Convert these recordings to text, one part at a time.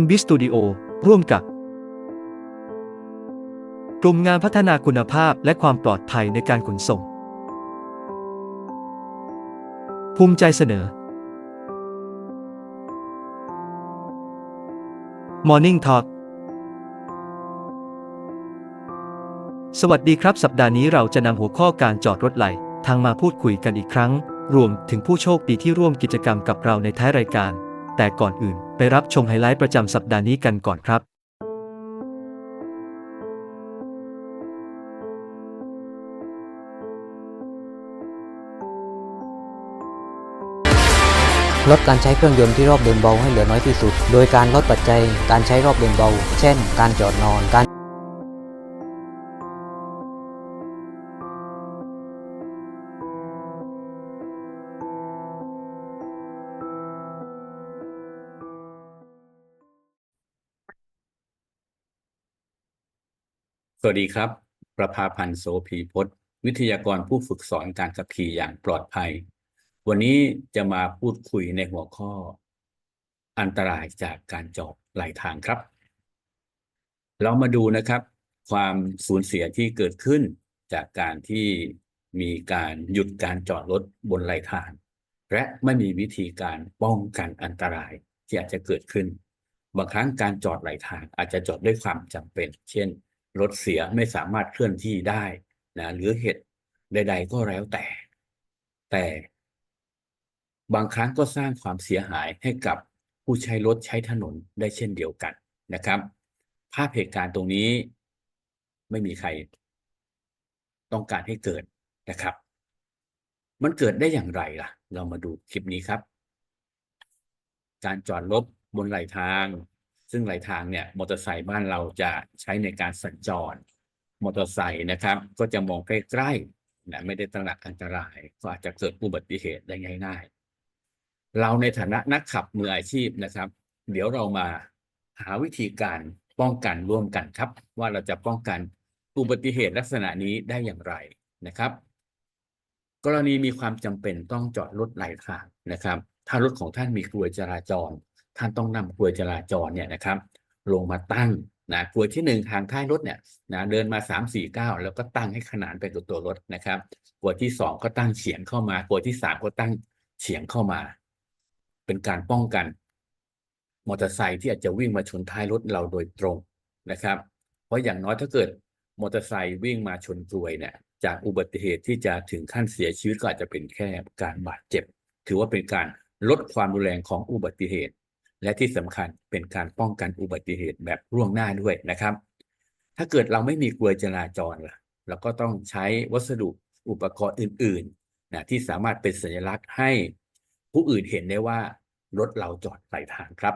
MB Studio ร่วมกับ กลุ่มงานพัฒนาคุณภาพและความปลอดภัยในการขนส่ง ภูมิใจเสนอ Morning Talk สวัสดีครับ สัปดาห์นี้เราจะนำหัวข้อการจอดรถไหล ทางมาพูดคุยกันอีกครั้ง รวมถึงผู้โชคดีที่ร่วมกิจกรรมกับเราในท้ายรายการ แต่ก่อนอื่นไปรับชมไฮไลท์ประจำสัปดาห์นี้กันก่อนครับ ลดการใช้เครื่องยนต์ที่รอบเดินเบาให้เหลือน้อยที่สุด โดยการลดปัจจัยการใช้รอบเดินเบา เช่น การจอดนอนการ สวัสดีครับ ประภาพันธ์โสภีพจน์ วิทยากรผู้ฝึกสอนการขับขี่อย่างปลอดภัย วันนี้จะมาพูดคุยในหัวข้อ อันตรายจากการจอดไหลทางครับ เรามาดูนะครับ ความสูญเสียที่เกิดขึ้นจากการที่มีการหยุดการจอดรถบนไหลทาง และไม่มีวิธีการป้องกันอันตรายที่อาจจะเกิดขึ้น บางครั้งการจอดไหลทางอาจจะจอดด้วยความจำเป็น เช่น รถเสียไม่สามารถเคลื่อนที่ได้นะหรือเหตุใด ๆ ก็แล้วแต่ แต่บางครั้งก็สร้างความเสียหายให้กับผู้ใช้รถใช้ถนนได้เช่นเดียวกันนะครับ ภาพเหตุการณ์ตรงนี้ไม่มีใคร ต้องการให้เกิดนะครับ มันเกิดได้อย่างไรล่ะ เรามาดูคลิปนี้ครับ การจอดรถบนไหลทาง ซึ่งไหลทางเนี่ยมอเตอร์ไซค์บ้านเราจะใช้ในการสัญจรมอเตอร์ไซค์นะครับ ก็จะมองใกล้ๆนะไม่ได้ตระหนักอันตราย ก็อาจจะเกิดอุบัติเหตุได้ง่ายๆ เราในฐานะนักขับมืออาชีพนะครับ เดี๋ยวเรามาหาวิธีการป้องกันร่วมกันครับ ว่าเราจะป้องกันอุบัติเหตุลักษณะนี้ได้อย่างไรนะครับ กรณีมีความจำเป็นต้องจอดรถไหลทางนะครับ ถ้ารถของท่านมีกลวยจราจร ท่านต้องนำกลวยจราจรเนี่ยนะครับ ลงมาตั้งนะกลวยที่หนึ่งทางท้ายรถเนี่ยนะเดินมาสามสี่เก้าแล้วก็ตั้งให้ขนานไปกับตัวรถนะครับกลวยที่สองก็ตั้งเฉียงเข้ามากลวยที่สามก็ตั้งเฉียงเข้ามา เป็นการป้องกันมอเตอร์ไซค์ที่อาจจะวิ่งมาชนท้ายรถเราโดยตรงนะครับ เพราะอย่างน้อยถ้าเกิดมอเตอร์ไซค์วิ่งมาชนกลวยเนี่ยจากอุบัติเหตุที่จะถึงขั้นเสียชีวิตก็อาจจะเป็นแค่การบาดเจ็บ ถือว่าเป็นการลดความรุนแรงของอุบัติเหตุ และที่สำคัญเป็นการป้องกันอุบัติเหตุแบบล่วงหน้าด้วยนะครับ ถ้าเกิดเราไม่มีกลวยจราจรล่ะเราก็ต้องใช้วัสดุอุปกรณ์อื่นๆนะที่สามารถเป็นสัญลักษณ์ให้ผู้อื่นเห็นได้ว่ารถเราจอดไหลทางครับ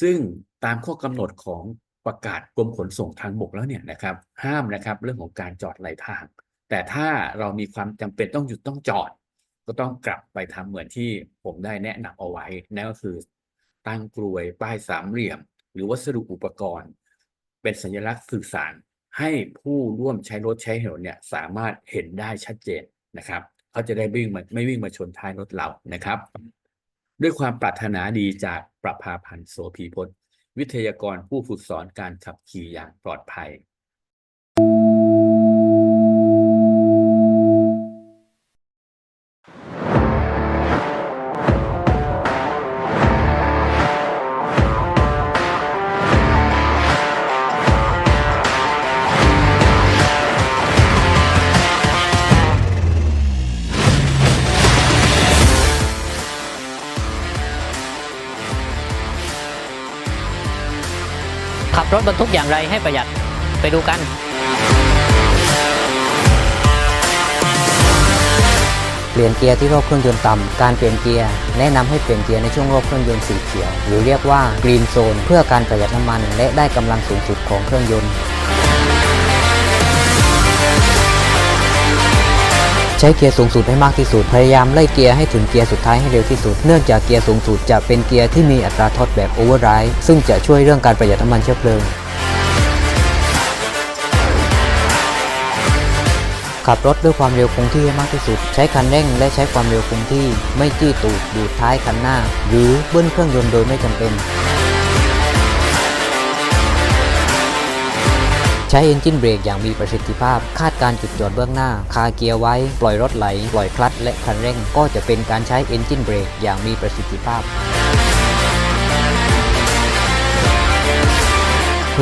ซึ่งตามข้อกำหนดของประกาศกรมขนส่งทางบกแล้วเนี่ยนะครับ ห้ามนะครับเรื่องของการจอดไหลทาง แต่ถ้าเรามีความจำเป็นต้องหยุดต้องจอด ก็ต้องกลับไปทำเหมือนที่ผมได้แนะนำเอาไว้นั่นก็คือ ตั้งกลวย ป้ายสามเหลี่ยม หรือวัสดุอุปกรณ์ เป็นสัญลักษณ์สื่อสาร ให้ผู้ร่วมใช้รถใช้ถนนเนี่ยสามารถเห็นได้ชัดเจนนะครับเขาจะได้วิ่งมาไม่วิ่งมาชนท้ายรถเรานะครับ ด้วยความปรารถนาดีจากประภาพันธ์โสภีพจน์ วิทยากรผู้ฝึกสอนการขับขี่อย่างปลอดภัย บรถบรรทุกอย่างไรให้ประหยัดไปดูกัน เปลี่ยนเกียร์ที่รอบเครื่องยนต์ต่ำการเปลี่ยนเกียร์แนะนำให้เปลี่ยนเกียร์ในช่วงรอบเครื่องยนต์สีเขียว หรือเรียกว่า Green Zone เพื่อการประหยัดน้ำมัน และได้กำลังสูงสุดของเครื่องยนต์ ใช้เกียร์สูงสุดให้มากที่สุด พยายามไล่เกียร์ให้ถึงเกียร์สุดท้ายให้เร็วที่สุด เนื่องจากเกียร์สูงสุดจะเป็นเกียร์ที่มีอัตราทดแบบโอเวอร์ไรด์ซึ่งจะช่วยเรื่องการประหยัดน้ำมันเชื้อเพลิงขับรถด้วยความเร็วคงที่ให้มากที่สุด ใช้คันเร่งและใช้ความเร็วคงที่ ไม่จี้ตูดดูดท้ายคันหน้า หรือเบิ้ลเครื่องยนต์โดยไม่จำเป็น ช้เอนจินเบรกอย่างมีประสิทธิภาพ คาดการจุดจอดเบื้องหน้า คาเกียร์ไว้ ปล่อยรถไหล ปล่อยคลัตช์และคันเร่ง ก็จะเป็นการใช้เอนจินเบรกอย่างมีประสิทธิภาพ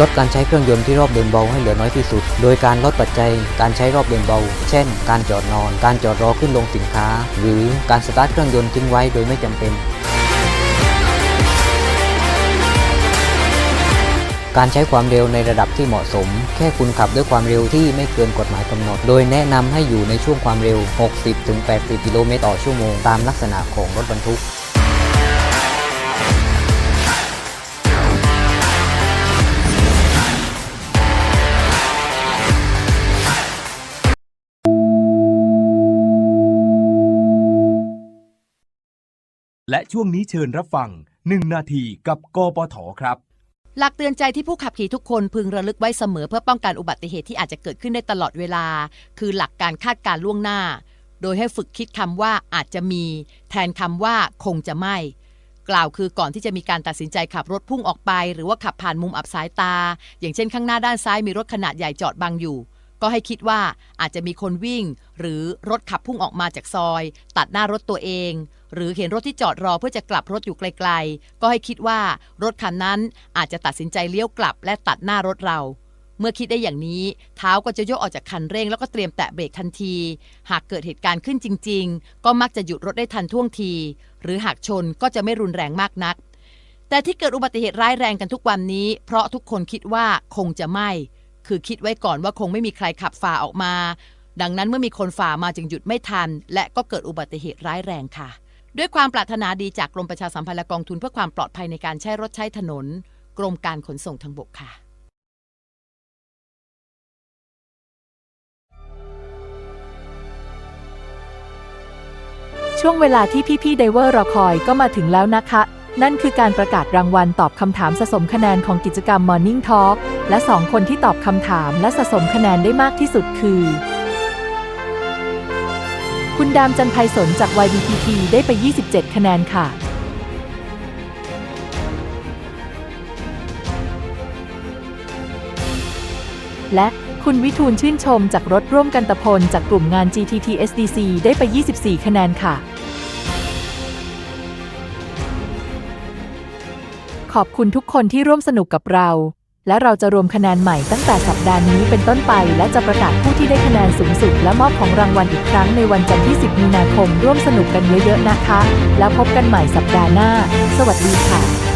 ลดการใช้เครื่องยนต์ที่รอบเดินเบาให้เหลือน้อยที่สุด โดยการลดปัจจัยการใช้รอบเดินเบา เช่น การจอดนอน การจอดรอขึ้นลงสินค้า หรือการสตาร์ทเครื่องยนต์ทิ้งไว้โดยไม่จำเป็น การใช้ความเร็วในระดับที่เหมาะสม แค่คุณขับด้วยความเร็วที่ไม่เกินกฎหมายกำหนด โดยแนะนำให้อยู่ในช่วงความเร็ว 60-80 กิโลเมตรต่อชั่วโมง ตามลักษณะของรถบรรทุกและช่วงนี้เชิญรับฟัง 1 นาทีกับกปทครับ หลักเตือนใจที่ผู้ขับขี่ทุกคนพึงระลึกไว้เสมอเพื่อป้องกันอุบัติเหตุที่อาจจะเกิดขึ้นได้ตลอดเวลา คือหลักการคาดการล่วงหน้า โดยให้ฝึกคิดคำว่าอาจจะมี แทนคำว่าคงจะไม่ กล่าวคือก่อนที่จะมีการตัดสินใจขับรถพุ่งออกไป หรือว่าขับผ่านมุมอับสายตา อย่างเช่นข้างหน้าด้านซ้ายมีรถขนาดใหญ่จอดบังอยู่ ก็ให้คิดว่าอาจจะมีคนวิ่ง หรือรถขับพุ่งออกมาจากซอย ตัดหน้ารถตัวเอง หรือเห็นรถที่จอดรอเพื่อจะกลับรถอยู่ไกลๆ ก็ให้คิดว่ารถคันนั้นอาจจะตัดสินใจเลี้ยวกลับและตัดหน้ารถเรา เมื่อคิดได้อย่างนี้ เท้าก็จะโยกออกจากคันเร่งแล้วก็เตรียมแตะเบรกทันที หากเกิดเหตุการณ์ขึ้นจริง ๆ ก็มักจะหยุดรถได้ทันท่วงที หรือหากชนก็จะไม่รุนแรงมากนัก แต่ที่เกิดอุบัติเหตุร้ายแรงกันทุกวันนี้ เพราะทุกคนคิดว่าคงจะไม่ คือคิดไว้ก่อนว่าคงไม่มีใครขับฝ่าออกมาดังนั้นเมื่อมีคนฝ่ามาจึงหยุดไม่ทัน และก็เกิดอุบัติเหตุร้ายแรงค่ะ ด้วยความปรารถนาดีจากกรมประชาสัมพันธ์และกองทุนเพื่อความปลอดภัยในการใช้รถใช้ถนน กรมการขนส่งทางบกค่ะช่วงเวลาที่พี่ๆไดเวอร์รอคอยก็มาถึงแล้วนะคะ นั่นคือการประกาศรางวัลตอบคำถามสะสมคะแนนของกิจกรรม Morning Talk และ 2 คนที่ตอบคำถามและสะสมคะแนนได้มากที่สุดคือ คุณดามจันไพศลจาก YBTP ได้ไป 27 คะแนนค่ะ และคุณวิทูลชื่นชมจากรถร่วมกันตะพล จากกลุ่มงาน GTT SDC ได้ไป 24 คะแนนค่ะ ขอบคุณทุกคนที่ร่วมสนุกกับเรา และเราจะรวมคะแนนใหม่ตั้งแต่สัปดาห์นี้เป็นต้นไป และจะประกาศผู้ที่ได้คะแนนสูงสุด และมอบของรางวัลอีกครั้งในวันจันทร์ที่ 10 มีนาคม ร่วมสนุกกันเยอะๆนะคะ แล้วพบกันใหม่สัปดาห์หน้า สวัสดีค่ะ